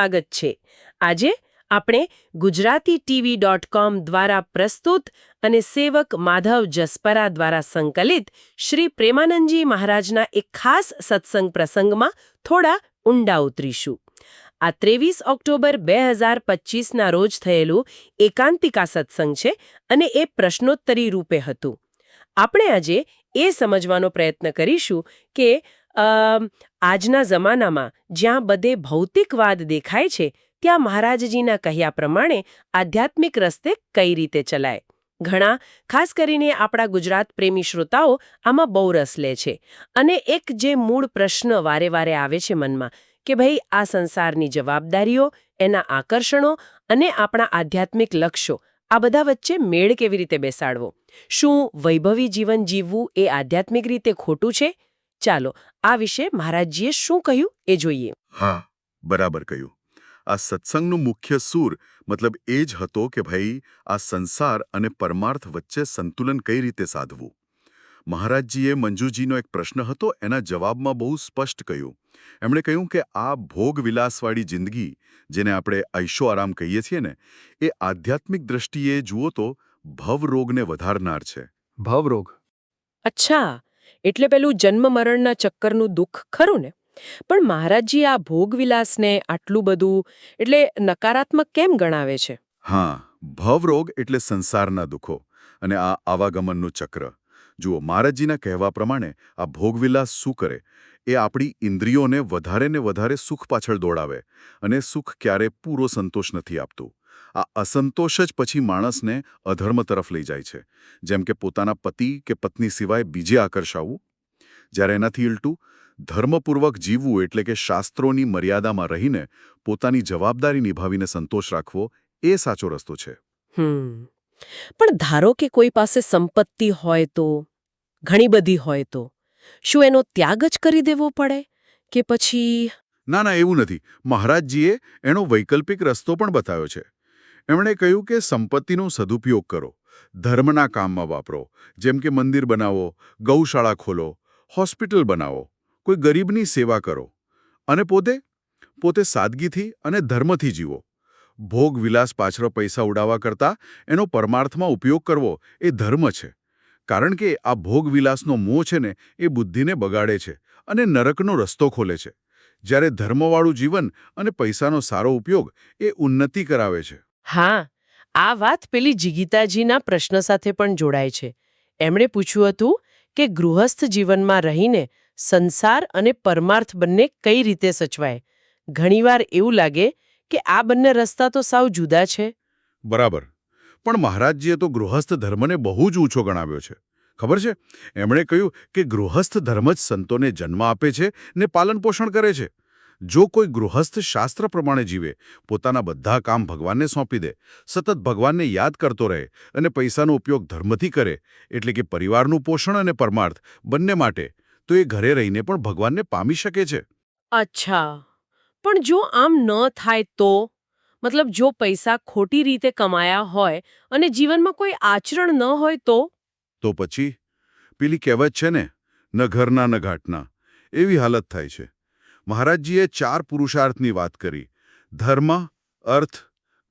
સ્વાગત છે. આજે આપણે ગુજરાતી ટીવી ડોટ કોમ દ્વારા પ્રસ્તુત અને સેવક માધવ જસપરા દ્વારા સંકલિત શ્રી પ્રેમાનંદજી મહારાજના એક ખાસ સત્સંગ પ્રસંગમાં થોડા ઊંડા ઉતરીશું. આ ત્રેવીસ ઓક્ટોબર બે હજાર પચીસના રોજ થયેલું એકાંતિકા સત્સંગ છે અને એ પ્રશ્નોત્તરી રૂપે હતું. આપણે આજે એ સમજવાનો પ્રયત્ન કરીશું કે આજના જમાનામાં જ્યાં બધે ભૌતિકવાદ દેખાય છે, ત્યાં મહારાજજીના કહ્યા પ્રમાણે આધ્યાત્મિક રસ્તે કઈ રીતે ચલાય? ઘણા, ખાસ કરીને આપણા ગુજરાત પ્રેમી શ્રોતાઓ આમાં બહુ રસ લે છે. અને એક જે મૂળ પ્રશ્ન વારે વારે આવે છે મનમાં, કે ભાઈ આ સંસારની જવાબદારીઓ, એના આકર્ષણો અને આપણા આધ્યાત્મિક લક્ષ્યો, આ બધા વચ્ચે મેળ કેવી રીતે બેસાડવો? શું વૈભવી જીવન જીવવું એ આધ્યાત્મિક રીતે ખોટું છે? ચાલો આ વિશે મહારાજજીએ શું કહ્યું એ જોઈએ. હા બરાબર કહ્યું. આ સત્સંગનું મુખ્ય સૂર મતલબ એ જ હતો કે ભાઈ આ સંસાર અને પરમાર્થ વચ્ચે સંતુલન કઈ રીતે સાધવું? મહારાજજીએ મંજુજીનો એક પ્રશ્ન હતો એના જવાબમાં બહુ સ્પષ્ટ કહ્યું. એમણે કહ્યું કે આ ભોગ વિલાસવાળી જિંદગી જેને આપણે ઐશો આરામ કહીએ છીએ ને એ આધ્યાત્મિક દ્રષ્ટિએ જુઓ તો ભવરોગને વધારનાર છે. ભવરોગ? અચ્છા એટલે પેલું જન્મ મરણના ચક્કરનું દુઃખ ખરું ને? પણ મહારાજજી આ ભોગવિલાસને આટલું બધું એટલે નકારાત્મક કેમ ગણાવે છે? હા, ભવરોગ એટલે સંસારના દુઃખો અને આ આવાગમનનું ચક્ર. જુઓ, મહારાજજીના કહેવા પ્રમાણે આ ભોગવિલાસ શું કરે? એ આપણી ઇન્દ્રિયોને વધારે ને વધારે સુખ પાછળ દોડાવે અને સુખ ક્યારે પૂરો સંતોષ નથી આપતું. આ અસંતોષ જ પછી માણસને અધર્મ તરફ લઈ જાય છે. જેમ કે પોતાના પતિ કે પત્ની સિવાય બીજે આકર્ષાવવું જ્યારે એનાથી ઉલટું ધર્મપૂર્વક જીવવું એટલે કે શાસ્ત્રોની મર્યાદામાં રહીને પોતાની જવાબદારી નિભાવીને સંતોષ રાખવો એ સાચો રસ્તો છે. હમ. પણ ધારો કે કોઈ પાસે સંપત્તિ હોય તો ઘણી બધી હોય તો શું એનો ત્યાગ જ કરી દેવો પડે કે પછી ના ના એવું નથી. મહારાજજીએ એનો વૈકલ્પિક રસ્તો પણ બતાવ્યો છે. એમણે કહ્યું કે સંપત્તિનો સદુપયોગ કરો, ધર્મના કામમાં વાપરો, જેમ કે મંદિર બનાવો, ગૌશાળા ખોલો, હોસ્પિટલ બનાવો, કોઈ ગરીબની સેવા કરો. અને પોતે? પોતે સાદગીથી અને ધર્મથી જીવો. ભોગ વિલાસ પાછળ પૈસા ઉડાવવા કરતાં એનો પરમાર્થમાં ઉપયોગ કરવો એ ધર્મ છે. કારણ કે આ ભોગ વિલાસનો મોહ છે ને, એ બુદ્ધિને બગાડે છે અને નરકનો રસ્તો ખોલે છે. જ્યારે ધર્મવાળું જીવન અને પૈસાનો સારો ઉપયોગ એ ઉન્નતિ કરાવે છે. હા, આ વાત પેલી જીગીતાજીના પ્રશ્ન સાથે પણ જોડાય છે. એમણે પૂછ્યું હતું કે ગૃહસ્થ જીવનમાં રહીને સંસાર અને પરમાર્થ બંને કઈ રીતે સચવાય? ઘણીવાર એવું લાગે કે આ બંને રસ્તા તો સાવ જુદા છે. બરાબર. પણ મહારાજજીએ તો ગૃહસ્થ ધર્મને બહુ જ ઊંચો ગણાવ્યો છે. ખબર છે? એમણે કહ્યું કે ગૃહસ્થ ધર્મ જ સંતોને જન્મ આપે છે ને પાલન પોષણ કરે છે. જો કોઈ ગૃહસ્થ શાસ્ત્ર પ્રમાણે જીવે પોતાના બધા કામ ભગવાનને સોંપી દે સતત ભગવાનને યાદ કરતો રહે અને પૈસાનો ઉપયોગ ધર્મથી કરે એટલે કે પરિવારનું પોષણ અને પરમાર્થ બંને માટે તો એ ઘરે રહીને પણ ભગવાનને પામી શકે છે. અચ્છા. પણ જો આમ ન થાય તો? મતલબ જો પૈસા ખોટી રીતે કમાયા હોય અને જીવનમાં કોઈ આચરણ ન હોય તો? તો પછી? પેલી કહેવત છે ને ન ઘરના ન ઘાટના. એવી હાલત થાય છે. મહારાજજીએ ચાર પુરુષાર્થની વાત કરી. ધર્મ, અર્થ,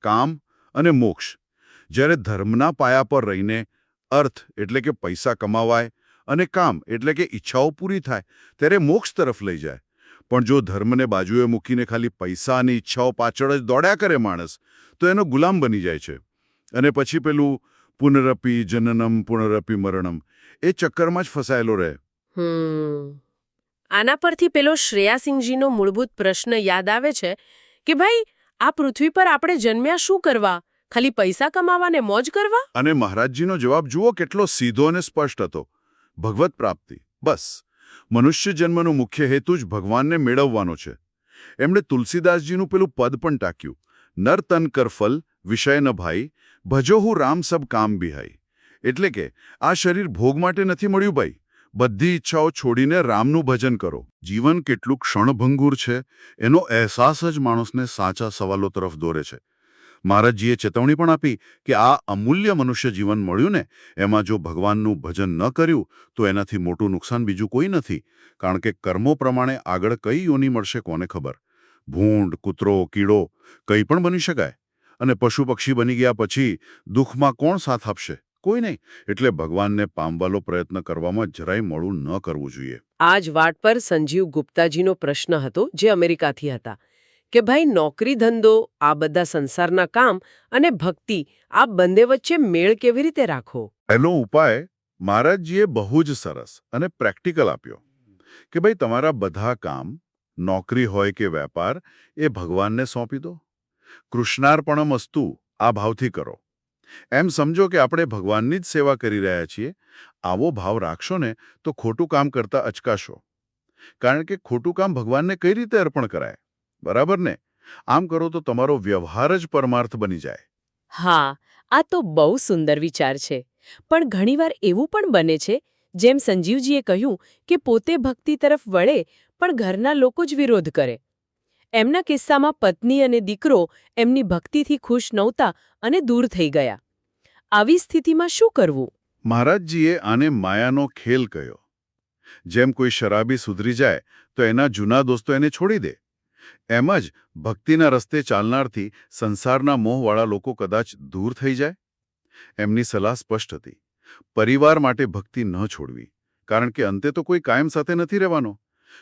કામ અને મોક્ષ. જ્યારે ધર્મના પાયા પર રહીને અર્થ એટલે કે પૈસા કમાવાય અને કામ એટલે કે ઈચ્છાઓ પૂરી થાય, ત્યારે મોક્ષ તરફ લઈ જાય. પણ જો ધર્મને બાજુએ મૂકીને ખાલી પૈસા અને ઈચ્છાઓ પાછળ જ દોડ્યા કરે માણસ, તો એનો ગુલામ બની જાય છે. અને પછી પેલું પુનરપી જનનમ પુનરપી મરણમ એ ચક્કરમાં જ ફસાયેલો રહે. આના પરથી પેલો શ્રેયાસિંહજીનો મૂળભૂત પ્રશ્ન યાદ આવે છે કે ભાઈ, આ પૃથ્વી પર આપણે જન્મ્યા શું કરવા? ખાલી પૈસા કમાવા ને મોજ કરવા? અને મહારાજજીનો જવાબ જુઓ કેટલો સીધો અને સ્પષ્ટ હતો. ભગવત પ્રાપ્તિ. બસ. મનુષ્ય જન્મનો મુખ્ય હેતુ જ ભગવાનને મેળવવાનો છે. એમણે તુલસીદાસજીનું પેલું પદ પણ ટાંક્યું. નર તન કર ફલ, વિષય ન ભાઈ, ભજો હું રામ સબ કામ બિહાઈ. એટલે કે, આ શરીર ભોગ માટે નથી મળ્યું ભાઈ. બધી ઈચ્છાઓ છોડીને રામનું ભજન કરો. જીવન કેટલું ક્ષણભંગુર છે, એનો અહેસાસ જ માણસને સાચા સવાલો તરફ દોરે છે. મહારાજજીએ ચેતવણી પણ આપી કે આ અમૂલ્ય મનુષ્ય જીવન મળ્યું ને, એમાં જો ભગવાનનું ભજન ન કર્યું, તો એનાથી મોટું નુકસાન બીજું કોઈ નથી. કારણ કે કર્મો પ્રમાણે આગળ કઈ યોની મળશે કોને ખબર? ભૂંડ, કૂતરો, કીડો, કંઈ પણ બની શકાય. અને પશુ પક્ષી બની ગયા પછી દુઃખમાં કોણ સાથ આપશે? કોઈ નહીં. એટલે ભગવાનને પામવાલો પ્રયત્ન કરવામાં જરાય મોડું ન કરવું જોઈએ. આ જ વાટ પર સંજીવ ગુપ્તાજીનો પ્રશ્ન હતો જે અમેરિકાથી હતા કે ભાઈ નોકરી ધંધો આ બધા સંસારના કામ અને ભક્તિ આ બંને વચ્ચે મેળ કેવી રીતે રાખવો એનો ઉપાય મહારાજજીએ બહુ જ સરસ અને પ્રેક્ટિકલ આપ્યો કે ભાઈ તમારા બધા કામ નોકરી હોય કે વેપાર એ ભગવાનને સોંપી દો. કૃષ્ણાર્પણમ અસ્તુ આ ભાવથી કરો. એમ સમજો કે આપણે ભગવાનની જ સેવા કરી રહ્યા છીએ. આવો ભાવ રાખશો ને તો ખોટું કામ કરતા અચકાશો. કારણ કે ખોટું કામ ભગવાનને કઈ રીતે અર્પણ કરાય? બરાબર ને? આમ કરો તો તમારો વ્યવહાર જ પરમાર્થ બની જાય. હા, આ તો બહુ સુંદર વિચાર છે. પણ ઘણીવાર એવું પણ બને છે, જેમ સંજીવજીએ કહ્યું કે પોતે ભક્તિ તરફ વળે, પણ ઘરના લોકો જ વિરોધ કરે. એમના કિસ્સામાં પત્ની અને દીકરો એમની ભક્તિથી ખુશ નહોતા અને દૂર થઈ ગયા. આવી સ્થિતિમાં શું કરવું? મહારાજજીએ આને માયાનો ખેલ કહ્યો. જેમ કોઈ શરાબી સુધરી જાય, તો એના જૂના દોસ્તો એને છોડી દે. એમ જ ભક્તિના રસ્તે ચાલનારથી સંસારના મોહવાળા લોકો કદાચ દૂર થઈ જાય? એમની સલાહ સ્પષ્ટ હતી. પરિવાર માટે ભક્તિ ન છોડવી, કારણ કે અંતે તો કોઈ કાયમ સાથે નથી રહેવાનો.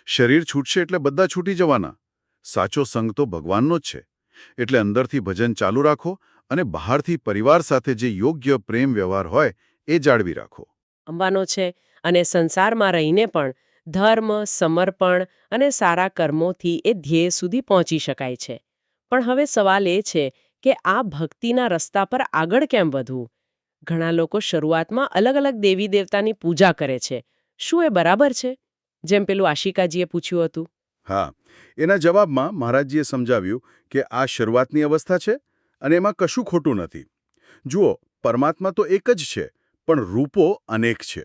શરીર છૂટશે એટલે બધા છૂટી જવાના. સાચો સંગ તો ભગવાનનો જ છે. એટલે અંદરથી ભજન ચાલુ રાખો અને બહારથી પરિવાર સાથે જે યોગ્ય પ્રેમ વ્યવહાર હોય એ જાળવી રાખો. અંબાનો છે અને સંસારમાં રહીને પણ ધર્મ, સમર્પણ અને સારા કર્મોથી એ ધ્યેય સુધી પહોંચી શકાય છે. પણ હવે સવાલ એ છે કે આ ભક્તિના રસ્તા પર આગળ કેમ વધવું? ઘણા લોકો શરૂઆતમાં અલગ અલગ દેવી દેવતાની પૂજા કરે છે. શું એ બરાબર છે? જેમ પેલું આશિકાજીએ પૂછ્યું હતું. હા, એના જવાબમાં મહારાજજીએ સમજાવ્યું કે આ શરૂઆતની અવસ્થા છે અને એમાં કશું ખોટું નથી. જુઓ, પરમાત્મા તો એક જ છે, પણ રૂપો અનેક છે.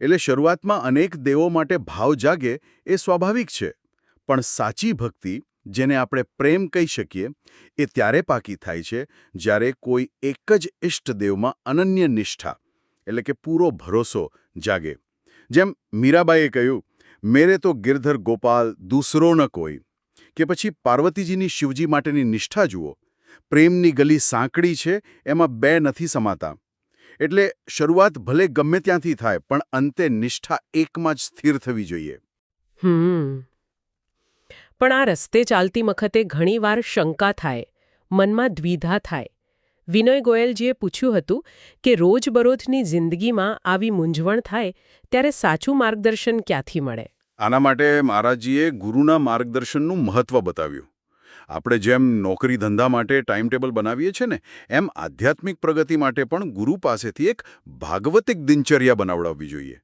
એટલે શરૂઆતમાં અનેક દેવો માટે ભાવ જાગે એ સ્વાભાવિક છે. પણ સાચી ભક્તિ, જેને આપણે પ્રેમ કહી શકીએ, એ ત્યારે પાકી થાય છે જ્યારે કોઈ એક જ ઇષ્ટદેવમાં અનન્ય નિષ્ઠા, એટલે કે પૂરો ભરોસો જાગે. જેમ મીરાબાઈએ કહ્યું મેરે તો ગિરધર ગોપાલ દૂસરો ન કોઈ. કે પછી પાર્વતીજીની શિવજી માટેની નિષ્ઠા જુઓ. પ્રેમની ગલી સાંકડી છે, એમાં બે નથી સમાતા. એટલે શરૂઆત ભલે ગમે ત્યાંથી થાય, પણ અંતે નિષ્ઠા એકમાં જ સ્થિર થવી જોઈએ. પણ આ રસ્તે ચાલતી વખતે ઘણીવાર શંકા થાય, મનમાં દ્વિધા થાય વિનય ગોયલજીએ પૂછ્યું હતું કે રોજબરોજની જિંદગીમાં આવી મૂંઝવણ થાય ત્યારે સાચું માર્ગદર્શન ક્યાંથી મળે? આના માટે મહારાજજીએ ગુરુના માર્ગદર્શનનું મહત્વ બતાવ્યું. આપણે જેમ નોકરી ધંધા માટે ટાઈમટેબલ બનાવીએ છીએ ને, એમ આધ્યાત્મિક પ્રગતિ માટે પણ ગુરુ પાસેથી એક ભાગવતિક દિનચર્યા બનાવડાવવી જોઈએ.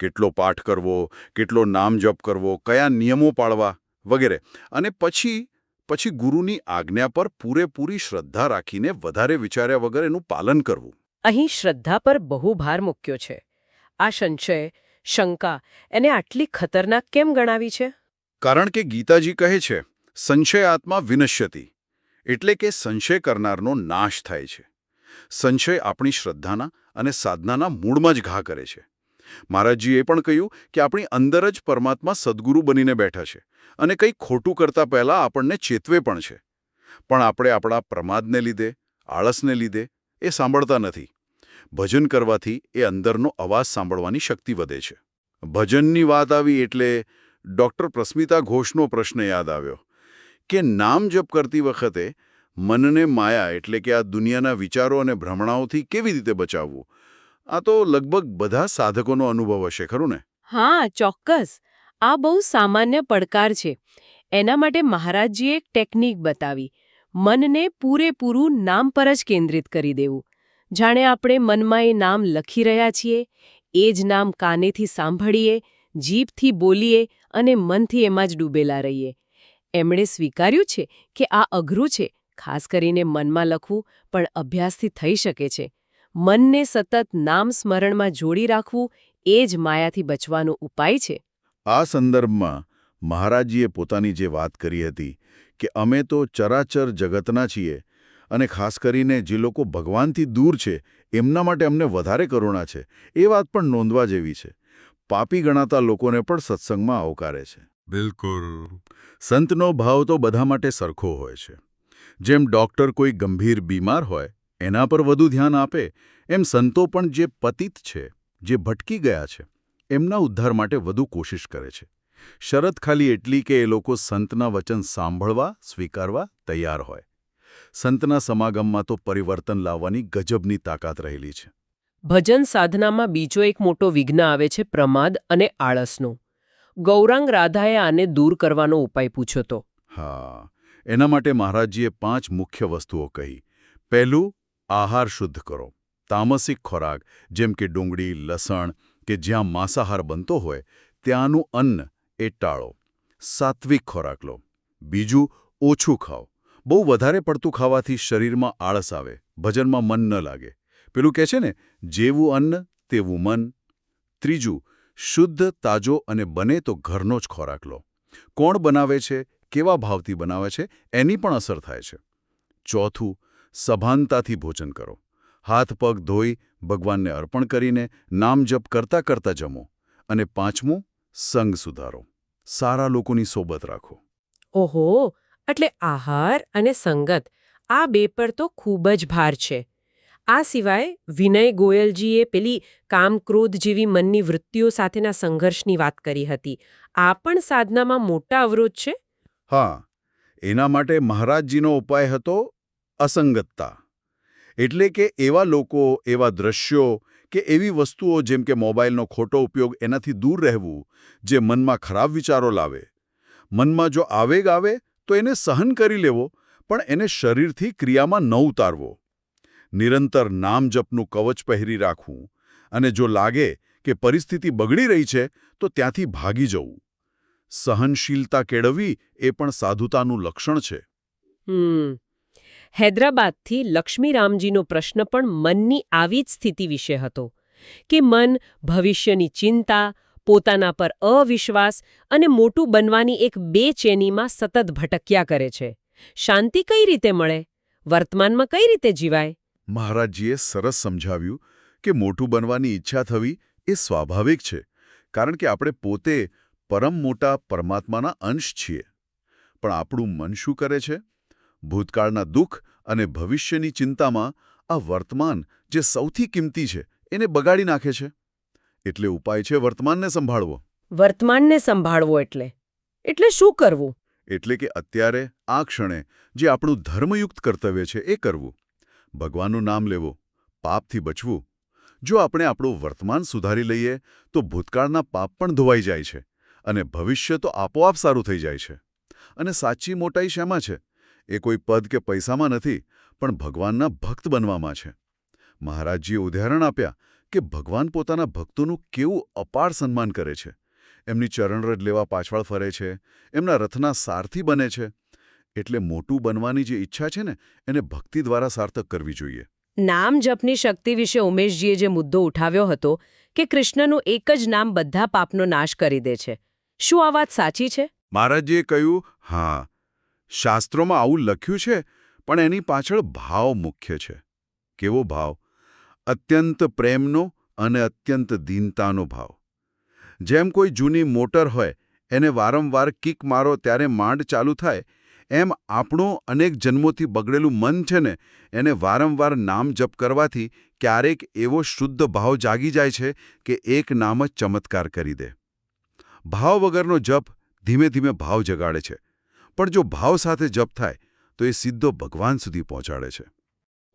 કેટલો પાઠ કરવો, કેટલો નામ જપ કરવો, કયા નિયમો પાળવા વગેરે. અને પછી પછી ગુરુની આજ્ઞા પર પૂરેપૂરી શ્રદ્ધા રાખીને વધારે વિચાર્યા વગર એનું પાલન કરવું. અહીં શ્રદ્ધા પર બહુ ભાર મૂક્યો છે. આ સંશય શંકા એને આટલી ખતરનાક કેમ ગણાવી છે? કારણ કે ગીતાજી કહે છે સંશય આત્મા વિનશ્યતી એટલે કે સંશય કરનારનો નાશ થાય છે. સંશય આપણી શ્રદ્ધાના અને સાધનાના મૂળમાં જ ઘા કરે છે. મહારાજજીએ પણ કહ્યું કે આપણી અંદર જ પરમાત્મા સદગુરુ બનીને બેઠા છે અને કંઈ ખોટું કરતા પહેલાં આપણને ચેતવે પણ છે. પણ આપણે આપણા પ્રમાદને લીધે, આળસને લીધે એ સાંભળતા નથી. ભજન કરવાથી એ અંદરનો અવાજ સાંભળવાની શક્તિ વધે છે. ભજનની વાત આવી એટલે ડૉક્ટર પ્રસ્મિતા ઘોષનો પ્રશ્ન યાદ આવ્યો કે નામ જપ કરતી વખતે મનને માયા એટલે કે આ દુનિયાના વિચારો અને ભ્રમણાઓથી કેવી રીતે બચાવવું? આ તો લગભગ બધા સાધકોનો અનુભવ હશે, ખરું ને? હા, ચોક્કસ. આ બહુ સામાન્ય પડકાર છે. એના માટે મહારાજજીએ એક ટેકનિક બતાવી. મનને પૂરેપૂરું નામ પર જ કેન્દ્રિત કરી દેવું. જાણે આપણે મનમાં એ નામ લખી રહ્યા છીએ, એ જ નામ કાનેથી સાંભળીએ, જીભથી બોલીએ અને મનથી એમાં જ ડૂબેલા રહીએ. એમણે સ્વીકાર્યું છે કે આ અઘરું છે, ખાસ કરીને મનમાં લખવું, પણ અભ્યાસથી થઈ શકે છે. મનને સતત નામ સ્મરણમાં જોડી રાખવું એ જ માયાથી બચવાનો ઉપાય છે. આ સંદર્ભમાં મહારાજજીએ પોતાની જે વાત કરી હતી કે અમે તો ચરાચર જગતના છીએ અને ખાસ કરીને જે લોકો ભગવાનથી દૂર છે એમના માટે અમને વધારે કરુણા છે એ વાત પણ નોંધવા જેવી છે. પાપી ગણાતા લોકોને પણ સત્સંગમાં આવકારે છે. બિલકુલ. સંતનો ભાવ તો બધા માટે સરખો હોય છે. જેમ ડૉક્ટર કોઈ ગંભીર બીમાર હોય એના પર વધુ ધ્યાન આપે એમ સંતો પણ જે પતિત છે જે ભટકી ગયા છે એમના ઉદ્ધાર માટે વધુ કોશિશ કરે છે. શરત ખાલી એટલી કે એ લોકો સંતના વચન સાંભળવા સ્વીકારવા તૈયાર હોય. સંતના સમાગમમાં તો પરિવર્તન લાવવાની ગજબની તાકાત રહેલી છે. ભજન સાધનામાં બીજો એક મોટો વિઘ્ન આવે છે પ્રમાદ અને આળસનો. ગૌરાંગ રાધાએ આને દૂર કરવાનો ઉપાય પૂછ્યો તો. હા એના માટે મહારાજજીએ પાંચ મુખ્ય વસ્તુઓ કહી. પહેલું આહાર શુદ્ધ કરો. તામસિક ખોરાક, જેમ કે ડુંગળી, લસણ, કે જ્યાં માંસાહાર બનતો હોય, ત્યાંનું અન્ન એ ટાળો. સાત્વિક ખોરાક લો. બીજું, ઓછું ખાઓ. બહુ વધારે પડતું ખાવાથી શરીરમાં આળસ આવે, ભજનમાં મન ન લાગે. પેલું કહે છે ને, જેવું અન્ન, તેવું મન. ત્રીજું, શુદ્ધ, તાજો અને બને તો ઘરનો જ ખોરાક લો. કોણ બનાવે છે? કેવા ભાવથી બનાવે છે? એની પણ અસર થાય છે. ચોથું સભાનતાથી ભોજન કરો. હાથ પગ ધોઈ ભગવાનને અર્પણ કરીને નામ જપ કરતા કરતા જમો અને પાંચમું સંગ સુધારો. સારા લોકોની સોબત રાખો. ઓહો એટલે આહાર અને સંગત આ બે પર તો ખૂબ જ ભાર છે. આ સિવાય વિનય ગોયલજીએ પેલી કામ ક્રોધ જેવી મનની વૃત્તિઓ સાથેના સંઘર્ષની વાત કરી હતી. આ પણ સાધનામાં મોટા અવરોધ છે? હા એના માટે મહારાજજીનો ઉપાય હતો અસંગતતા. એટલે કે એવા લોકો, એવા દ્રશ્યો કે એવી વસ્તુઓ જેમ કે મોબાઈલનો ખોટો ઉપયોગ એનાથી દૂર રહેવું, જે મનમાં ખરાબ વિચારો લાવે. મનમાં જો આવેગ આવે, તો એને સહન કરી લેવો, પણ એને શરીરથી ક્રિયામાં ન ઉતારવો. નિરંતર નામ જપનું કવચ પહેરી રાખવું, અને જો લાગે કે પરિસ્થિતિ બગડી રહી છે, તો ત્યાંથી ભાગી જવું. સહનશીલતા કેળવવી એ પણ સાધુતાનું લક્ષણ છે. હૈદરાબાદથી લક્ષ્મીરામજીનો પ્રશ્ન પણ મનની આવી જ સ્થિતિ વિશે હતો, કે મન ભવિષ્યની ચિંતા, પોતાના પર અવિશ્વાસ અને મોટું બનવાની એક બેચેનીમાં સતત ભટક્યા કરે છે. શાંતિ કઈ રીતે મળે? વર્તમાનમાં કઈ રીતે જીવાય? મહારાજજીએ સરસ સમજાવ્યું કે મોટું બનવાની ઈચ્છા થવી એ સ્વાભાવિક છે, કારણ કે આપણે પોતે પરમ મોટા પરમાત્માના અંશ છીએ. પણ આપણું મન શું કરે છે? ભૂતકાળના દુઃખ અને ભવિષ્યની ચિંતામાં આ વર્તમાન જે સૌથી કિંમતી છે એને બગાડી નાખે છે. એટલે ઉપાય છે વર્તમાનને સંભાળવો. વર્તમાનને સંભાળવો એટલે. એટલે શું કરવું? એટલે કે અત્યારે આ ક્ષણે જે આપણું ધર્મયુક્ત કર્તવ્ય છે એ કરવું. ભગવાનનું નામ લેવું પાપથી બચવું. જો આપણે આપણું વર્તમાન સુધારી લઈએ તો ભૂતકાળના પાપ પણ ધોવાઈ જાય છે અને ભવિષ્ય તો આપોઆપ સારું થઈ જાય છે. અને સાચી મોટાઈ શેમાં છે? એ કોઈ પદ કે પૈસામાં નથી પણ ભગવાનના ભક્ત બનવામાં છે. મહારાજજીએ ઉદાહરણ આપ્યા કે ભગવાન પોતાના ભક્તોનું કેવું અપાર સન્માન કરે છે. એમની ચરણરજ લેવા પાછળ ફરે છે એમના રથના સારથી બને છે. એટલે મોટું બનવાની જે ઈચ્છા છે ને એને ભક્તિ દ્વારા સાર્થક કરવી જોઈએ. નામ જપની શક્તિ વિશે ઉમેશજીએ જે મુદ્દો ઉઠાવ્યો હતો કે કૃષ્ણનું એક જ નામ બધા પાપનો નાશ કરી દે છે. શું આ વાત સાચી છે? મહારાજજીએ કહ્યું હા શાસ્ત્રોમાં આવું લખ્યું છે, પણ એની પાછળ ભાવ મુખ્ય છે. કેવો ભાવ? અત્યંત પ્રેમનો અને અત્યંત દીનતાનો ભાવ. જેમ કોઈ જૂની મોટર હોય, એને વારંવાર કિક મારો ત્યારે માંડ ચાલુ થાય, એમ આપણો અનેક જન્મોથી બગડેલું મન છે ને, એને વારંવાર નામ જપ કરવાથી ક્યારેક એવો શુદ્ધ ભાવ જાગી જાય છે કે એક નામ જ ચમત્કાર કરી દે. ભાવ વગરનો જપ ધીમે ધીમે ભાવ જગાડે છે. પણ જો ભાવ સાથે જપ થાય તો એ સીધો ભગવાન સુધી પહોંચાડે છે.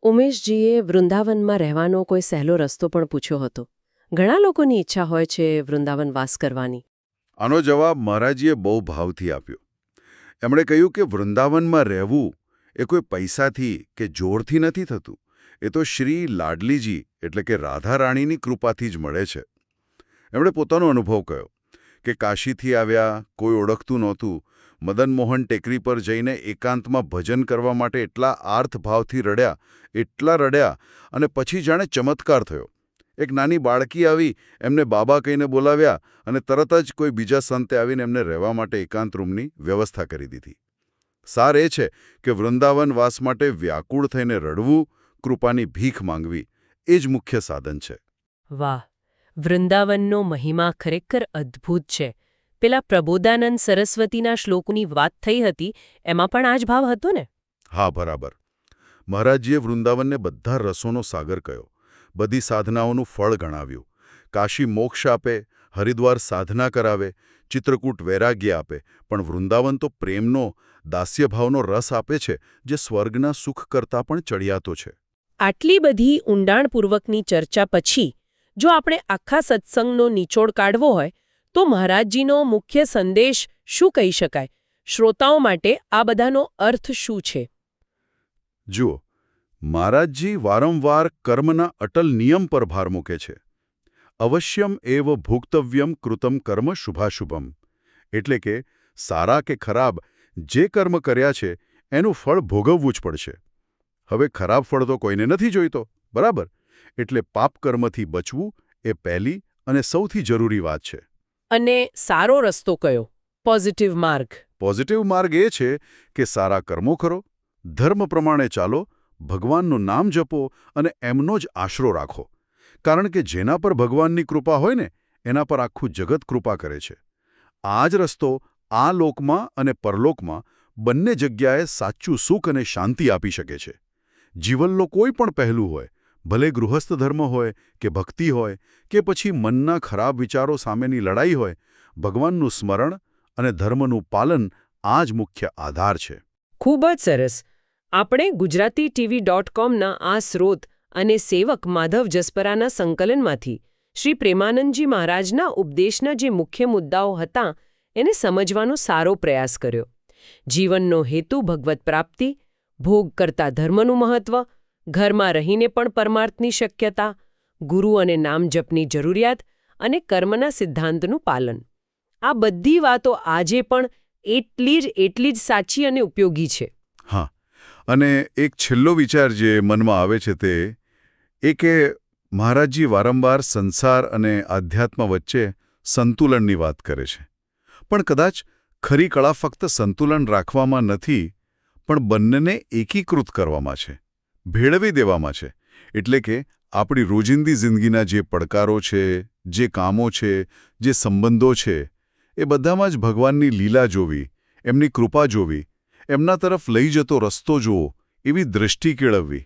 ઉમેશજીએ વૃંદાવનમાં રહેવાનો કોઈ સહેલો રસ્તો પણ પૂછ્યો હતો. ઘણા લોકોની ઈચ્છા હોય છે વૃંદાવન વાસ કરવાની. આનો જવાબ મહારાજીએ બહુ ભાવથી આપ્યો. એમણે કહ્યું કે વૃંદાવનમાં રહેવું એ કોઈ પૈસાથી કે જોરથી નથી થતું. એ તો શ્રી લાડલીજી એટલે કે રાધા રાણીની કૃપાથી જ મળે છે. એમણે પોતાનો અનુભવ કહ્યો કે કાશીથી આવ્યા કોઈ ઓળખતું નહોતું મદન મોહન ટેકરી પર જઈને એકાંતમાં ભજન કરવા માટે એટલા આર્થભાવથી રડ્યા, એટલા રડ્યા અને પછી જાણે ચમત્કાર થયો. એક નાની બાળકી આવી, એમને બાબા કહીને બોલાવ્યા અને તરત જ કોઈ બીજા સંતે આવીને એમને રહેવા માટે એકાંત રૂમની વ્યવસ્થા કરી દીધી. સાર એ છે કે વૃંદાવન વાસ માટે વ્યાકુળ થઈને રડવું, કૃપાની ભીખ માંગવી, એ જ મુખ્ય સાધન છે. વાહ, વૃંદાવનનો મહિમા ખરેખર અદ્ભુત છે. પેલા પ્રબોધાનંદ સરસ્વતીના શ્લોકની વાત થઈ હતી એમાં પણ આ જ ભાવ હતો ને? હા બરાબર. મહારાજજીએ વૃંદાવનને બધા રસોનો સાગર કહ્યો બધી સાધનાઓનું ફળ ગણાવ્યું. કાશી મોક્ષ આપે હરિદ્વાર સાધના કરાવે ચિત્રકૂટ વૈરાગ્ય આપે પણ વૃંદાવન તો પ્રેમનો દાસ્યભાવનો રસ આપે છે જે સ્વર્ગના સુખ કરતાં પણ ચડિયાતો છે. આટલી બધી ઊંડાણપૂર્વકની ચર્ચા પછી જો આપણે આખા સત્સંગનો નિચોડ કાઢવો હોય તો મહારાજજીનો મુખ્ય સંદેશ શું કહી શકાય? શ્રોતાઓ માટે આ બધાનો અર્થ શું છે? જુઓ, મહારાજજી વારંવાર કર્મના અટલ નિયમ પર ભાર મૂકે છે. અવશ્યમ એવ ભોક્તવ્યમ કૃતમ કર્મ શુભાશુભમ. એટલે કે, સારા કે ખરાબ જે કર્મ કર્યા છે, એનું ફળ ભોગવવું જ પડશે. હવે ખરાબ ફળ તો કોઈને નથી જોઈતો, બરાબર? એટલે પાપ કર્મથી બચવું એ પહેલી અને સૌથી જરૂરી વાત છે. અને સારો રસ્તો કયો? પોઝિટિવ માર્ગ. પોઝિટિવ માર્ગ એ છે કે સારા કર્મો કરો, ધર્મ પ્રમાણે ચાલો, ભગવાનનું નામ જપો અને એમનો જ આશરો રાખો. કારણ કે જેના પર ભગવાનની કૃપા હોય ને, એના પર આખું જગત કૃપા કરે છે. આ જ રસ્તો આ લોકમાં અને પરલોકમાં બંને જગ્યાએ સાચું સુખ અને શાંતિ આપી શકે છે. જીવનનો કોઈ પણ પહેલું હોય ભલે ગૃહસ્થ ધર્મ હોય કે ભક્તિ હોય કે પછી મનના ખરાબ વિચારો સામેની લડાઈ હોય, ભગવાનનું સ્મરણ અને ધર્મનું પાલન આ જ મુખ્ય આધાર છે. ખૂબ જ સરસ. આપણે ગુજરાતી ટીવી ડોટ કોમના આ સ્રોત અને સેવક માધવ જસપરાના સંકલનમાંથી શ્રી પ્રેમાનંદજી મહારાજના ઉપદેશના જે મુખ્ય મુદ્દાઓ હતા, એને સમજવાનો સારો પ્રયાસ કર્યો. જીવનનો હેતુ ભગવત પ્રાપ્તિ, ભોગ કરતા ધર્મનું મહત્વ ઘરમાં રહીને પણ પરમાર્થની શક્યતા, ગુરુ અને નામ જપની જરૂરિયાત અને કર્મના સિદ્ધાંતનું પાલન. આ બધી વાતો આજે પણ એટલી જ એટલી જ સાચી અને ઉપયોગી છે. હા, અને એક છેલ્લો વિચાર જે મનમાં આવે છે તે એ કે મહારાજજી વારંવાર સંસાર અને આધ્યાત્મ વચ્ચે સંતુલનની વાત કરે છે. પણ કદાચ ખરી કળા ફક્ત સંતુલન રાખવામાં નથી, પણ બંનેને એકીકૃત કરવામાં છે. ભેળવી દેવામાં છે. એટલે કે આપણી રોજિંદી જિંદગીના જે પડકારો છે, જે કામો છે, જે સંબંધો છે, એ બધામાં જ ભગવાનની લીલા જોવી, એમની કૃપા જોવી, એમના તરફ લઈ જતો રસ્તો જોવો એવી દૃષ્ટિ કેળવવી.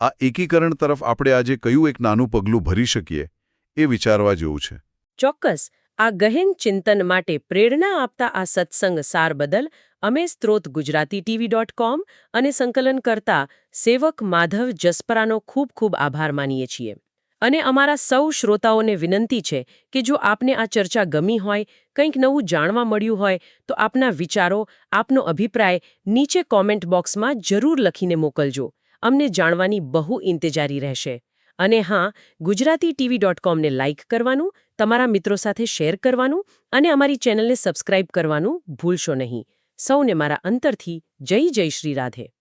આ એકીકરણ તરફ આપણે આજે કયું એક નાનું પગલું ભરી શકીએ, એ વિચારવા જેવું છે. ચોક્કસ. આ ગહેન ચિંતન માટે પ્રેરણા આપતા આ સત્સંગ સાર બદલ અમે સ્ત્રોત ગુજરાતી ટીવી ડોટ કોમ અને સંકલન કરતા સેવક માધવ જસપરાનો ખૂબ ખૂબ આભાર માનીએ છીએ. અને અમારા સૌ શ્રોતાઓને વિનંતી છે કે જો આપને આ ચર્ચા ગમી હોય, કંઈક નવું જાણવા મળ્યું હોય, તો આપના વિચારો, આપનો અભિપ્રાય નીચે કોમેન્ટ બોક્સમાં જરૂર લખીને મોકલજો. અમને જાણવાની બહુ ઇંતજારી રહેશે. અને હા, ગુજરાતી ટીવી ડોટ કોમને લાઇક કરવાનું, તમારા મિત્રો સાથે શેર કરવાનું અને અમારી ચેનલને સબસ્ક્રાઇબ કરવાનું ભૂલશો નહીં. સૌને મારા અંતરથી જય જય શ્રી રાધે.